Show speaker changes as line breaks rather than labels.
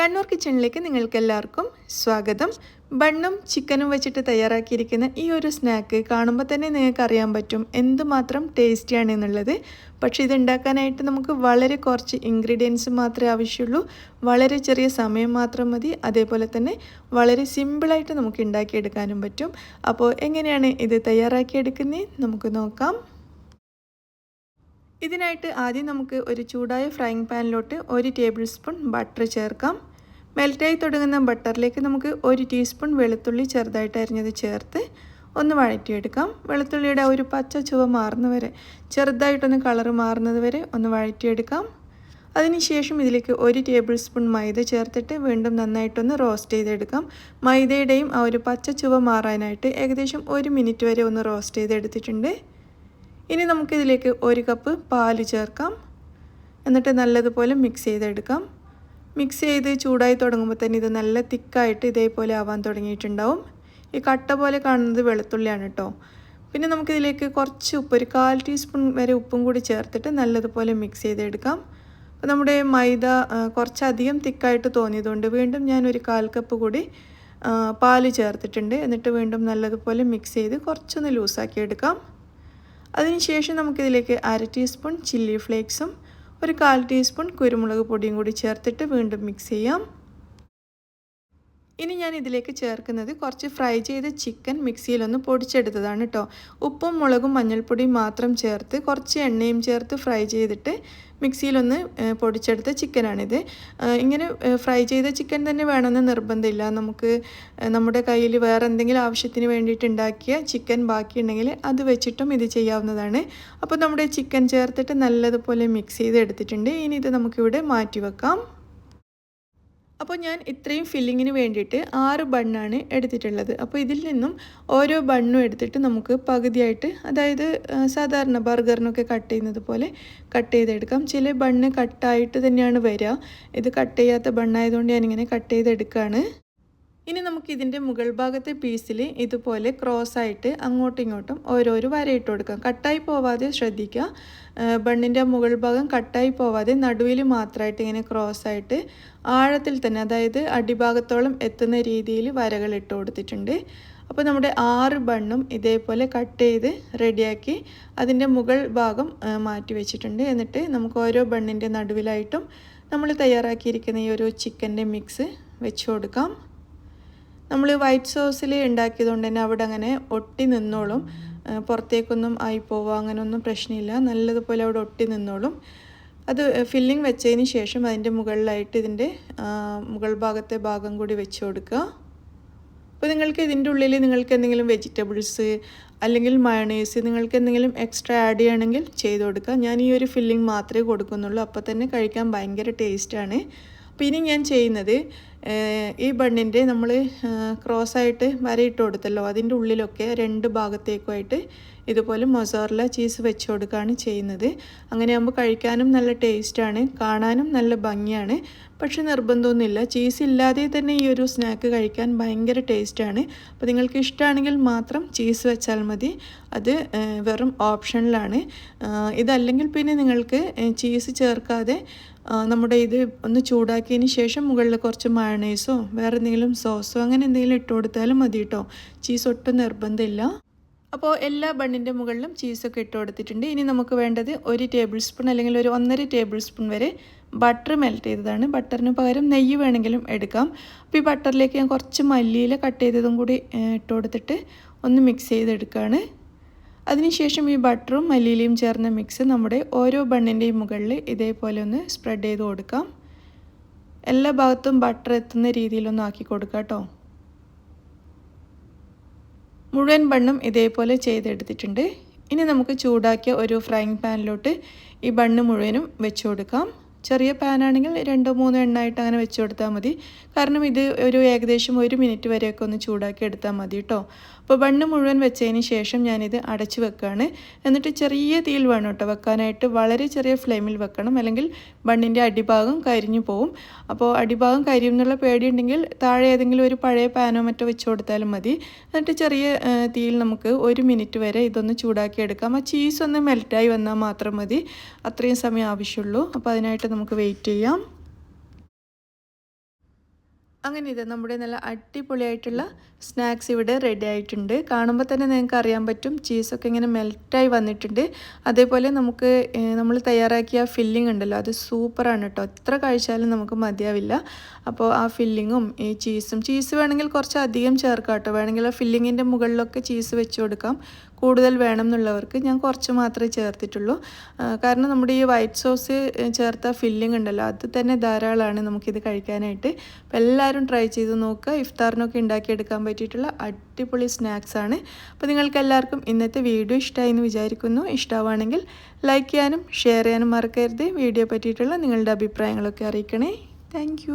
കണ്ണൂർ കിച്ചണിലേക്ക് നിങ്ങൾക്ക് എല്ലാവർക്കും സ്വാഗതം. ബണ്ണും ചിക്കനും വെച്ചിട്ട് തയ്യാറാക്കിയിരിക്കുന്ന ഈ ഒരു സ്നാക്ക് കാണുമ്പോൾ തന്നെ നിങ്ങൾക്ക് അറിയാൻ പറ്റും എന്തുമാത്രം ടേസ്റ്റിയാണ് എന്നുള്ളത്. പക്ഷേ ഇത് ഉണ്ടാക്കാനായിട്ട് നമുക്ക് വളരെ കുറച്ച് ഇൻഗ്രീഡിയൻസ് മാത്രമേ ആവശ്യമുള്ളൂ. വളരെ ചെറിയ സമയം മാത്രം മതി. അതേപോലെ തന്നെ വളരെ സിമ്പിളായിട്ട് നമുക്ക് ഉണ്ടാക്കിയെടുക്കാനും പറ്റും. അപ്പോൾ എങ്ങനെയാണ് ഇത് തയ്യാറാക്കിയെടുക്കുന്നത് നമുക്ക് നോക്കാം. ഇതിനായിട്ട് ആദ്യം നമുക്ക് ഒരു ചൂടായ ഫ്രൈങ് പാനിലോട്ട് ഒരു ടേബിൾ സ്പൂൺ ബട്ടർ ചേർക്കാം. മെൽറ്റായി തുടങ്ങുന്ന ബട്ടറിലേക്ക് നമുക്ക് ഒരു ടീസ്പൂൺ വെളുത്തുള്ളി ചെറുതായിട്ട് അരിഞ്ഞത് ചേർത്ത് ഒന്ന് വഴറ്റിയെടുക്കാം. വെളുത്തുള്ളിയുടെ ഒരു പച്ച ചുവ മാറുന്നവരെ ചെറുതായിട്ടൊന്ന് കളർ മാറുന്നത് വരെ ഒന്ന് വഴറ്റിയെടുക്കാം. അതിനുശേഷം ഇതിലേക്ക് ഒരു ടേബിൾ സ്പൂൺ മൈദ ചേർത്തിട്ട് വീണ്ടും നന്നായിട്ടൊന്ന് റോസ്റ്റ് ചെയ്തെടുക്കാം. മൈദയുടെയും ആ ഒരു പച്ച ചുവ മാറാനായിട്ട് ഏകദേശം ഒരു മിനിറ്റ് വരെ ഒന്ന് റോസ്റ്റ് ചെയ്തെടുത്തിട്ടുണ്ട്. ഇനി നമുക്കിതിലേക്ക് ഒരു കപ്പ് പാൽ ചേർക്കാം. എന്നിട്ട് നല്ലതുപോലെ മിക്സ് ചെയ്തെടുക്കാം. മിക്സ് ചെയ്ത് ചൂടായി തുടങ്ങുമ്പോൾ തന്നെ ഇത് നല്ല തിക്കായിട്ട് ഇതേപോലെ ആവാൻ തുടങ്ങിയിട്ടുണ്ടാവും. ഈ കട്ട പോലെ കാണുന്നത് വെളുത്തുള്ളിയാണ് കേട്ടോ പിന്നെ നമുക്കിതിലേക്ക് കുറച്ച് ഉപ്പ് ഒരു കാൽ ടീസ്പൂൺ വരെ ഉപ്പും കൂടി ചേർത്തിട്ട് നല്ലതുപോലെ മിക്സ് ചെയ്തെടുക്കാം. അപ്പോൾ നമ്മുടെ മൈദ കുറച്ചധികം തിക്കായിട്ട് തോന്നിയതുകൊണ്ട് വീണ്ടും ഞാൻ ഒരു കാൽ കപ്പ് കൂടി പാൽ ചേർത്തിട്ടുണ്ട്. എന്നിട്ട് വീണ്ടും നല്ലതുപോലെ മിക്സ് ചെയ്ത് കുറച്ചൊന്ന് ലൂസാക്കി എടുക്കാം അതിനുശേഷം നമുക്കിതിലേക്ക് അര ടീസ്പൂൺ ചില്ലി ഫ്ലേക്സും ഒരു കാൽ ടീസ്പൂൺ കുരുമുളക് പൊടിയും കൂടി ചേർത്തിട്ട് വീണ്ടും മിക്സ് ചെയ്യാം. ഇനി ഞാൻ ഇതിലേക്ക് ചേർക്കുന്നത് കുറച്ച് ഫ്രൈ ചെയ്ത ചിക്കൻ മിക്സിയിലൊന്ന് പൊടിച്ചെടുത്തതാണ് കേട്ടോ ഉപ്പും മുളകും മഞ്ഞൾപ്പൊടിയും മാത്രം ചേർത്ത് കുറച്ച് എണ്ണയും ചേർത്ത് ഫ്രൈ ചെയ്തിട്ട് മിക്സിയിലൊന്ന് പൊടിച്ചെടുത്ത ചിക്കനാണിത്. ഇങ്ങനെ ഫ്രൈ ചെയ്ത ചിക്കൻ തന്നെ വേണമെന്ന് നിർബന്ധമില്ല. നമുക്ക് നമ്മുടെ കയ്യിൽ വേറെ എന്തെങ്കിലും ആവശ്യത്തിന് വേണ്ടിയിട്ട് ഉണ്ടാക്കിയ ചിക്കൻ ബാക്കിയുണ്ടെങ്കിൽ അത് വെച്ചിട്ടും ഇത് ചെയ്യാവുന്നതാണ്. അപ്പോൾ നമ്മുടെ ചിക്കൻ ചേർത്തിട്ട് നല്ലതുപോലെ മിക്സ് ചെയ്ത് എടുത്തിട്ടുണ്ട് ഇനി ഇത് നമുക്കിവിടെ മാറ്റി വെക്കാം അപ്പോൾ ഞാൻ ഇത്രയും ഫില്ലിങ്ങിന് വേണ്ടിയിട്ട് ആറ് ബണ്ണാണ് എടുത്തിട്ടുള്ളത്. അപ്പോൾ ഇതിൽ നിന്നും ഓരോ ബണ്ണും എടുത്തിട്ട് നമുക്ക് പകുതിയായിട്ട് അതായത് സാധാരണ ബർഗറിനൊക്കെ കട്ട് ചെയ്യുന്നത് പോലെ കട്ട് ചെയ്തെടുക്കാം. ചില ബണ്ണ് കട്ടായിട്ട് തന്നെയാണ് വരിക ഇത് കട്ട് ചെയ്യാത്ത ബണ്ണായതുകൊണ്ട് ഞാനിങ്ങനെ കട്ട് ചെയ്തെടുക്കുകയാണ് ഇനി നമുക്ക് ഇതിന്റെ മുകൾ ഭാഗത്തെ പീസിൽ ഇതുപോലെ ക്രോസ് ആയിട്ട് അങ്ങോട്ടും ഇങ്ങോട്ടും ഓരോരോ വരയിട്ട് കൊടുക്കാം. കട്ടായി പോവാതെ ശ്രദ്ധിക്കുക. ബണ്ണിന്റെ മുകൾ ഭാഗം കട്ടായി പോവാതെ നടുവിൽ മാത്രമായിട്ട് ഇങ്ങനെ ക്രോസ് ആയിട്ട് ആഴത്തിൽ തന്നെ അതായത് അടിഭാഗത്തോളം എത്തുന്ന രീതിയിൽ വരകൾ ഇട്ട് കൊടുത്തിട്ടുണ്ട്. അപ്പോൾ നമ്മുടെ ആറ് ബണ്ണും ഇതേപോലെ കട്ട് ചെയ്ത് റെഡിയാക്കി അതിന്റെ മുകൾ ഭാഗം മാറ്റി വെച്ചിട്ടുണ്ട്. എന്നിട്ട് നമുക്ക് ഓരോ ബണ്ണിന്റെ നടുവിലായിട്ടും നമ്മൾ തയ്യാറാക്കിയിരിക്കുന്ന ഈ ഒരു ചിക്കന്റെ മിക്സ് വെച്ച് കൊടുക്കാം. നമ്മൾ വൈറ്റ് സോസിൽ ഉണ്ടാക്കിയതുകൊണ്ട് തന്നെ അവിടെ അങ്ങനെ ഒട്ടി നിന്നോളും. പുറത്തേക്കൊന്നും ആയി പോവുക അങ്ങനെയൊന്നും പ്രശ്നമില്ല. നല്ലതുപോലെ അവിടെ ഒട്ടി നിന്നോളും. അത് ഫില്ലിംഗ് വെച്ചതിന് ശേഷം അതിന്റെ മുകളിലായിട്ട് ഇതിന്റെ മുകൾ ഭാഗത്തെ ഭാഗം കൂടി വെച്ച് കൊടുക്കുക അപ്പോൾ നിങ്ങൾക്ക് ഇതിന്റെ ഉള്ളിൽ നിങ്ങൾക്ക് എന്തെങ്കിലും വെജിറ്റബിൾസ് അല്ലെങ്കിൽ മയണേസ് നിങ്ങൾക്ക് എന്തെങ്കിലും എക്സ്ട്രാ ആഡ് ചെയ്യണമെങ്കിൽ ചെയ്ത് കൊടുക്കുക ഞാൻ ഈ ഒരു ഫില്ലിംഗ് മാത്രമേ കൊടുക്കുന്നുള്ളൂ. അപ്പോൾ തന്നെ കഴിക്കാൻ ഭയങ്കര ടേസ്റ്റാണ് ഇനി ഞാൻ ചെയ്യുന്നത് ഈ ബണ്ണിന്റെ നമ്മൾ ക്രോസായിട്ട് വരയിട്ട് കൊടുത്തല്ലോ. അതിന്റെ ഉള്ളിലൊക്കെ രണ്ട് ഭാഗത്തേക്കുമായിട്ട് ഇതുപോലെ മൊസോറില ചീസ് വെച്ച് കൊടുക്കുകയാണ് ചെയ്യുന്നത്. അങ്ങനെ ആകുമ്പോൾ കഴിക്കാനും നല്ല ടേസ്റ്റാണ് കാണാനും നല്ല ഭംഗിയാണ്. പക്ഷെ നിർബന്ധമൊന്നുമില്ല. ചീസ് ഇല്ലാതെ തന്നെ ഈ ഒരു സ്നാക്ക് കഴിക്കാൻ ഭയങ്കര ടേസ്റ്റാണ്. അപ്പോൾ നിങ്ങൾക്ക് ഇഷ്ടമാണെങ്കിൽ മാത്രം ചീസ് വെച്ചാൽ മതി. അത് വെറും ഓപ്ഷനിലാണ്. ഇതല്ലെങ്കിൽ പിന്നെ നിങ്ങൾക്ക് ചീസ് ചേർക്കാതെ നമ്മുടെ ഇത് ഒന്ന് ചൂടാക്കിയതിന് ശേഷം മുകളിൽ കുറച്ച് മയണൈസോ വേറെ എന്തെങ്കിലും സോസോ അങ്ങനെ എന്തെങ്കിലും ഇട്ട് കൊടുത്താലും മതി കേട്ടോ ചീസ് ഒട്ടും നിർബന്ധമില്ല. അപ്പോൾ എല്ലാ ബണ്ണിന്റെ മുകളിലും ചീസൊക്കെ ഇട്ട് കൊടുത്തിട്ടുണ്ട്. ഇനി നമുക്ക് വേണ്ടത് ഒരു ടേബിൾ സ്പൂൺ അല്ലെങ്കിൽ ഒരു ഒന്നര ടേബിൾ സ്പൂൺ വരെ ബട്ടർ മെൽറ്റ് ചെയ്തതാണ്. ബട്ടറിന് പകരം നെയ്യ് വേണമെങ്കിലും എടുക്കാം. അപ്പോൾ ഈ ബട്ടറിലേക്ക് ഞാൻ കുറച്ച് മല്ലിയില കട്ട് ചെയ്തതും കൂടി ഇട്ട് കൊടുത്തിട്ട് ഒന്ന് മിക്സ് ചെയ്തെടുക്കുകയാണ് അതിനുശേഷം ഈ ബട്ടറും മല്ലിയിലയും ചേർന്ന മിക്സ് നമ്മുടെ ഓരോ ബണ്ണിന്റെയും മുകളിൽ ഇതേപോലെ ഒന്ന് സ്പ്രെഡ് ചെയ്ത് കൊടുക്കാം. എല്ലാ ഭാഗത്തും ബട്ടർ എത്തുന്ന രീതിയിലൊന്ന് ആക്കി കൊടുക്കാം കേട്ടോ. മുഴുവൻ ബണ്ണും ഇതേപോലെ ചെയ്തെടുത്തിട്ടുണ്ട്. ഇനി നമുക്ക് ചൂടാക്കിയ ഒരു ഫ്രൈങ് പാനിലോട്ട് ഈ ബണ്ണ് മുഴുവനും വെച്ച് കൊടുക്കാം. ചെറിയ പാനാണെങ്കിൽ രണ്ടോ മൂന്നോ എണ്ണായിട്ട് അങ്ങനെ വെച്ച് കൊടുത്താൽ മതി. കാരണം ഇത് ഒരു ഏകദേശം ഒരു മിനിറ്റ് വരെയൊക്കെ ഒന്ന് ചൂടാക്കി എടുത്താൽ മതി കേട്ടോ അപ്പോൾ ബണ്ണ് മുഴുവൻ വെച്ചതിന് ശേഷം ഞാനിത് അടച്ച് വെക്കുകയാണ് എന്നിട്ട് ചെറിയ തീയിൽ വേണം കേട്ടോ വെക്കാനായിട്ട്. വളരെ ചെറിയ ഫ്ലെയിമിൽ വെക്കണം. അല്ലെങ്കിൽ ബണ്ണിന്റെ അടിഭാഗം കരിഞ്ഞു പോവും. അപ്പോൾ അടിഭാഗം കരിയും എന്നുള്ള പേടിയുണ്ടെങ്കിൽ താഴെ ഏതെങ്കിലും ഒരു പഴയ പാനോ മറ്റോ വെച്ച് കൊടുത്താലും മതി. എന്നിട്ട് ചെറിയ തീയിൽ നമുക്ക് ഒരു മിനിറ്റ് വരെ ഇതൊന്ന് ചൂടാക്കി എടുക്കാം. ആ ചീസ് ഒന്ന് മെൽറ്റായി വന്നാൽ മാത്രം മതി. അത്രയും സമയം ആവശ്യമുള്ളൂ. അപ്പോൾ അതിനായിട്ട് നമുക്ക് വെയിറ്റ് ചെയ്യാം. അങ്ങനെ ഇത് നമ്മുടെ നല്ല അടിപൊളിയായിട്ടുള്ള സ്നാക്സ് ഇവിടെ റെഡി ആയിട്ടുണ്ട്. കാണുമ്പോൾ തന്നെ നിങ്ങൾക്ക് അറിയാൻ പറ്റും ചീസൊക്കെ ഇങ്ങനെ മെൽറ്റായി വന്നിട്ടുണ്ട്. അതേപോലെ നമുക്ക് നമ്മൾ തയ്യാറാക്കിയ ഫില്ലിംഗ് ഉണ്ടല്ലോ അത് സൂപ്പറാണ് കേട്ടോ. എത്ര കഴിച്ചാലും നമുക്ക് മതിയാവില്ല. അപ്പോൾ ആ ഫില്ലിങ്ങും ഈ ചീസും ചീസ് വേണമെങ്കിൽ കുറച്ച് അധികം ചേർക്കാം കേട്ടോ. വേണമെങ്കിൽ ആ ഫില്ലിങ്ങിന്റെ മുകളിലൊക്കെ ചീസ് വെച്ച് കൊടുക്കാം. കൂടുതൽ വേണം എന്നുള്ളവർക്ക് ഞാൻ കുറച്ച് മാത്രമേ ചേർത്തിട്ടുള്ളൂ. കാരണം നമ്മുടെ ഈ വൈറ്റ് സോസ് ചേർത്ത ഫില്ലിംഗ് ഉണ്ടല്ലോ അത് തന്നെ ധാരാളമാണ് നമുക്കിത് കഴിക്കാനായിട്ട്. അപ്പോൾ എല്ലാവരും ട്രൈ ചെയ്ത് നോക്കുക. ഇഫ്താറിനൊക്കെ ഉണ്ടാക്കിയെടുക്കാൻ പറ്റിയിട്ടുള്ള അടിപൊളി സ്നാക്സാണ് അപ്പോൾ നിങ്ങൾക്ക് എല്ലാവർക്കും ഇന്നത്തെ വീഡിയോ ഇഷ്ടമായി എന്ന് വിചാരിക്കുന്നു. ഇഷ്ടമാണെങ്കിൽ ലൈക്ക് ചെയ്യാനും ഷെയർ ചെയ്യാനും മറക്കരുത്. വീഡിയോ പറ്റിയിട്ടുള്ള നിങ്ങളുടെ അഭിപ്രായങ്ങളൊക്കെ അറിയിക്കണേ. താങ്ക്